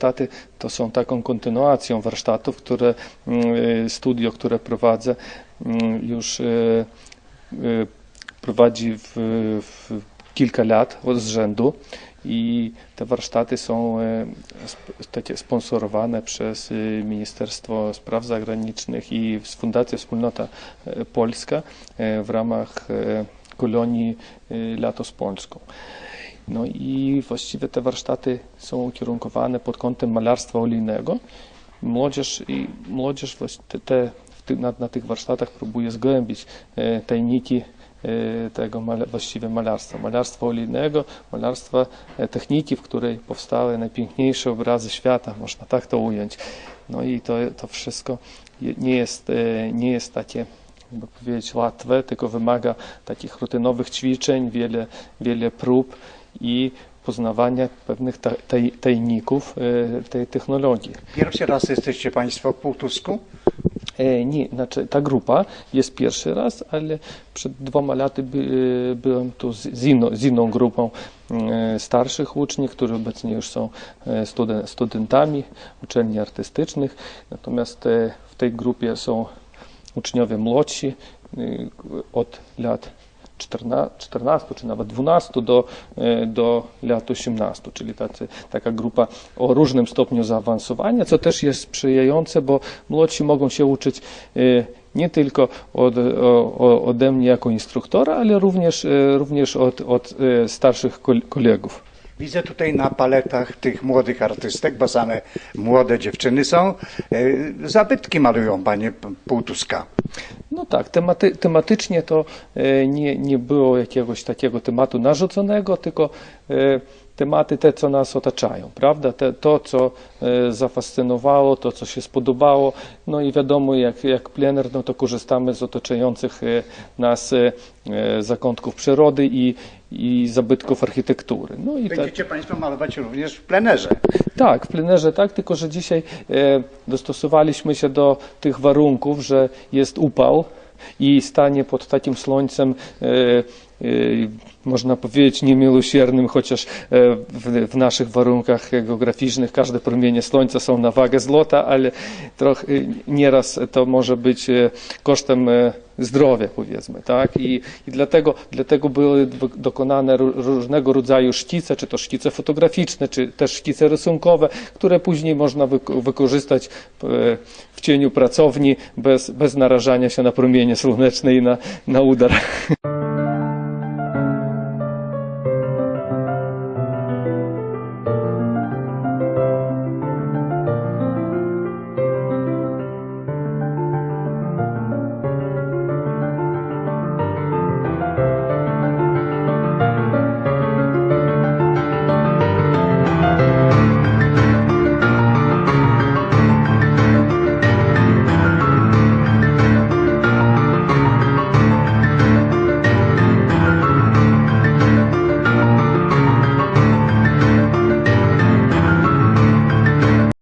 warsztaty to są taką kontynuacją warsztatów, które mm, y, studio, które prowadzę mm, już y, y, prowadzi w, w kilka lat z rzędu i te warsztaty są takie sponsorowane przez Ministerstwo Spraw Zagranicznych i z Fundacja Wspólnota Polska w ramach kolonii Lato z Polską. No i właściwie te warsztaty są ukierunkowane pod kątem malarstwa olejnego. Młodzież i młodzież te, te, na, na tych warsztatach próbuje zgłębić e, tajniki e, tego mala, właściwie malarstwa. Malarstwa olejnego, malarstwa e, techniki, w której powstały najpiękniejsze obrazy świata, można tak to ująć. No i to, to wszystko nie jest, e, nie jest takie jakby powiedzieć łatwe, tylko wymaga takich rutynowych ćwiczeń, wiele, wiele prób i poznawania pewnych ta, taj, tajników e, tej technologii. Pierwszy raz jesteście Państwo w Półtusku? E, Nie, znaczy ta grupa jest pierwszy raz, ale przed dwoma laty by, e, byłem tu z, z, inną, z inną grupą starszych uczniów, którzy obecnie już są studen, studentami uczelni artystycznych. Natomiast w tej grupie są uczniowie młodsi od lat 14, 14 czy nawet 12 do, e, do lat 18, czyli tacy, taka grupa o różnym stopniu zaawansowania, co też jest sprzyjające, bo młodsi mogą się uczyć e, nie tylko od, o, ode mnie jako instruktora, ale również, e, również od, od starszych kol- kolegów. Widzę tutaj na paletach tych młodych artystek, bo same młode dziewczyny są. E, Zabytki malują Panie Półtuska. No tak, tematy, tematycznie to e, nie, nie było jakiegoś takiego tematu narzuconego, tylko e, tematy te, co nas otaczają, prawda? Te, to, co zafascynowało, to, co się spodobało. No i wiadomo, jak, jak plener, no to korzystamy z otaczających nas zakątków przyrody i, i zabytków architektury. No i tak. Będziecie Państwo malować również w plenerze. Tak, w plenerze tak, tylko że dzisiaj e, dostosowaliśmy się do tych warunków, że jest upał i stanie pod takim słońcem, e, można powiedzieć, niemiłosiernym, chociaż e, w, naszych warunkach geograficznych każde promienie słońca są na wagę złota, ale trochę e, nieraz to może być e, kosztem e, zdrowia, powiedzmy, tak? I, i dlatego, dlatego były dokonane ró- różnego rodzaju szkice, czy to szkice fotograficzne, czy też szkice rysunkowe, które później można wyko- wykorzystać w cieniu pracowni bez, bez narażania się na promienie słoneczne i na, na udar.